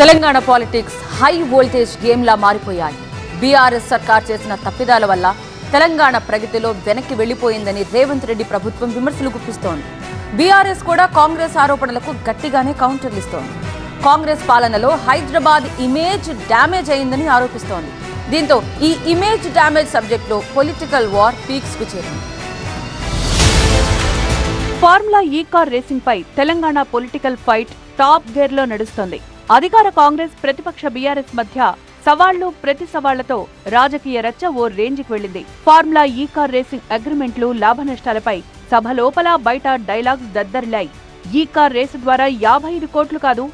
Telangana politics high voltage గేమ్లా మారిపోయాయి. BRS సర్కార్ చేసిన తప్పిదాల వల్ల తెలంగాణ ప్రగతిలో వెనక్కి వెళ్ళిపోయిందని రేవంత్ రెడ్డి ప్రభుత్వం విమర్శలు గుప్పిస్తోంది. బీఆర్ఎస్ కూడా కాంగ్రెస్ ఆరోపణలకు గట్టిగానే కౌంటర్లు ఇస్తోంది కాంగ్రెస్ పాలనలో హైదరాబాద్ ఇమేజ్ డ్యామేజ్ అయిందని ఆరోపిస్తోంది. దీంతో ఈ ఇమేజ్ డ్యామేజ్ సబ్జెక్టులో పొలిటికల్ వార్ పీక్స్కు చేరింది. ఫార్ములా ఈ కార్ రేసింగ్ పై తెలంగాణ పొలిటికల్ ఫైట్ టాప్ గేర్లో నడుస్తోంది. అధికార కాంగ్రెస్ ప్రతిపక్ష బీఆర్ఎస్ మధ్య సవాళ్ళు ప్రతి సవాళ్ళతో రాజకీయ రచ్చ ఓ రేంజ్కి వెళ్ళింది ఫార్ములా ఈ కార్ రేసింగ్ అగ్రిమెంట్లు లాభనష్టాలపై సభ లోపల బయట డైలాగ్స్ దద్దరిలాయి. ఈ కార్ రేసు ద్వారా యాభై ఐదు కోట్లు కాదు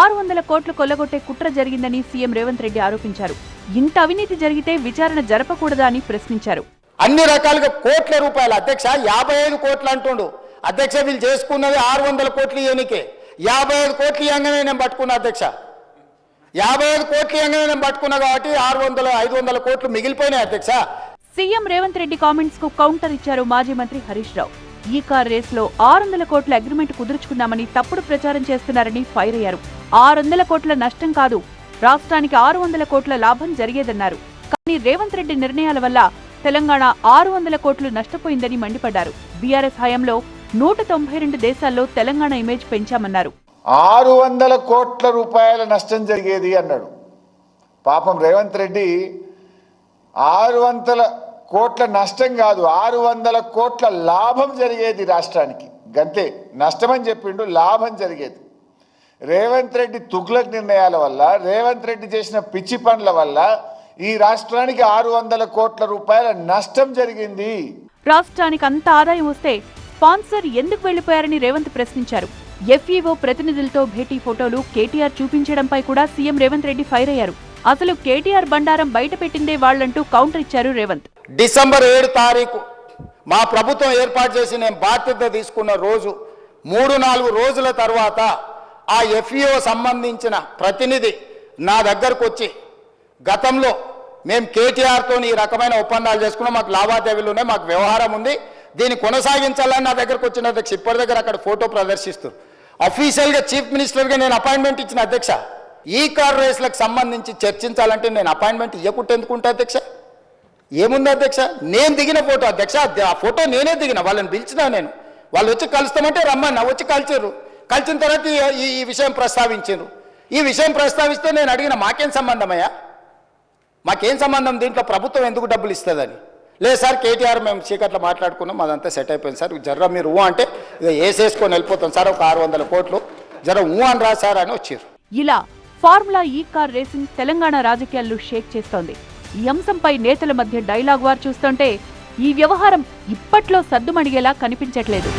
ఆరు వందల కోట్లు కొల్లగొట్టే కుట్ర జరిగిందని సీఎం రేవంత్ రెడ్డి ఆరోపించారు. ఇంత అవినీతి జరిగితే విచారణ జరపకూడదా అని ప్రశ్నించారు. అన్ని రకాలుగా కోట్ల రూపాయలు. అధ్యక్ష యాభై ఐదు కోట్లు అంటుండు. అధ్యక్ష వీళ్ళు చేసుకున్నది ఆరు వందల కోట్లు ఇవ్వనికే యాభై ఐదు కోట్లు ఇవ్వగానే నేను పట్టుకున్నా అధ్యక్ష. యాభై ఐదు కోట్లు ఇవ్వగానే నేను పట్టుకున్నా కాబట్టి ఆరు వందల ఐదు వందల కోట్లు మిగిలిపోయినాయి అధ్యక్ష. సీఎం రేవంత్ రెడ్డి కామెంట్స్కు కౌంటర్ ఇచ్చారు మాజీ మంత్రి హరీష్ రావు. ఈ కార్ రేస్లో ఆరు వందల కోట్ల అగ్రిమెంట్ కుదుర్చుకున్నామని తప్పుడు ప్రచారం చేస్తున్నారని ఫైర్ అయ్యారు. ఆరు వందల కోట్ల నష్టం కాదు రాష్ట్రానికి ఆరు వందల కోట్ల లాభం జరిగేదన్నారు. కానీ రేవంత్ రెడ్డి నిర్ణయాల వల్ల తెలంగాణ ఆరు వందల కోట్లు నష్టపోయిందని మండిపడ్డారు. బీఆర్ఎస్ హయాంలో నూట తొంభై రెండు దేశాల్లో తెలంగాణ ఇమేజ్ పెంచామన్నారు. ఆరు వందల కోట్ల రూపాయల నష్టం జరిగేది అన్నాడు. పాపం రేవంత్ రెడ్డి ఆరు వందల కోట్ల నష్టం కాదు ఆరు వందల కోట్ల లాభం జరిగేది రాష్ట్రానికి. గంతే నష్టమని చెప్పిండు లాభం జరిగేది. రేవంత్ రెడ్డి తుగ్లక్ నిర్ణయాల వల్ల రేవంత్ రెడ్డి చేసిన పిచ్చి పనుల వల్ల ఈ రాష్ట్రానికి ఆరు వందల కోట్ల రూపాయల నష్టం జరిగింది. రాష్ట్రానికి అంత ఆదాయం వస్తే స్పాన్సర్ ఎందుకు వెళ్ళిపోయారని రేవంత్ ప్రశ్నించారు. ఎఫ్ఈఓ ప్రతినిధులతో భేటీ ఫోటోలు కేటీఆర్ చూపించడంపై కూడా సీఎం రేవంత్ రెడ్డి ఫైర్ అయ్యారు. అసలు కేటీఆర్ బండారం బయట పెట్టిందే వాళ్ళంటూ కౌంటర్ ఇచ్చారు రేవంత్. డిసెంబర్ ఏడు తారీఖు మా ప్రభుత్వం ఏర్పాటు చేసి నేను బాధ్యత తీసుకున్న రోజు మూడు నాలుగు రోజుల తర్వాత ఆ ఎఫ్ఈఓ సంబంధించిన ప్రతినిధి నా దగ్గరకు వచ్చి గతంలో మేము కేటీఆర్తో ఈ రకమైన ఒప్పందాలు చేసుకున్నాం మాకు లావాదేవీలు ఉన్నాయి మాకు వ్యవహారం ఉంది దీన్ని కొనసాగించాలని నా దగ్గరకు వచ్చిన అధ్యక్ష ఇప్పటి దగ్గర అక్కడ ఫోటో ప్రదర్శిస్తారు అఫీషియల్గా చీఫ్ మినిస్టర్గా నేను అపాయింట్మెంట్ ఇచ్చిన అధ్యక్ష ఈ కార్ రేస్లకు సంబంధించి చర్చించాలంటే నేను అపాయింట్మెంట్ ఇవ్వకుంటే ఎందుకుంటా అధ్యక్ష? ఏముంది అధ్యక్ష? నేను దిగిన ఫోటో అధ్యక్ష ఆ ఫోటో నేనే దిగిన వాళ్ళని పిలిచినా నేను. వాళ్ళు వచ్చి కలుస్తామంటే రమ్మన్నా వచ్చి కలిచారు కలిసిన తర్వాత ఈ- ఈ ఈ విషయం ప్రస్తావించారు ఈ విషయం ప్రస్తావిస్తే నేను అడిగిన మాకేం సంబంధమయ్యా? మాకేం సంబంధం దీంట్లో? ప్రభుత్వం ఎందుకు డబ్బులు ఇస్తుందని. లేదు సార్ కేటీఆర్ మేము చీకట్లో మాట్లాడుకున్నాం అదంతా సెట్ అయిపోయింది సార్. జర్ర మీరు ఊ అంటే ఇక వేసేసుకొని వెళ్ళిపోతాం సార్ ఒక ఆరు వందల కోట్లు. జర ఊ అని రా సార్ అని వచ్చారు ఇలా formula E car racing Telangana రాజకీయాల్లో షేక్ చేస్తోంది. ఈ అంశంపై నేతల మధ్య డైలాగ్ వార్ చూస్తుంటే ఈ వ్యవహారం ఇప్పట్లో సద్దుమణిగేలా కనిపించట్లేదు.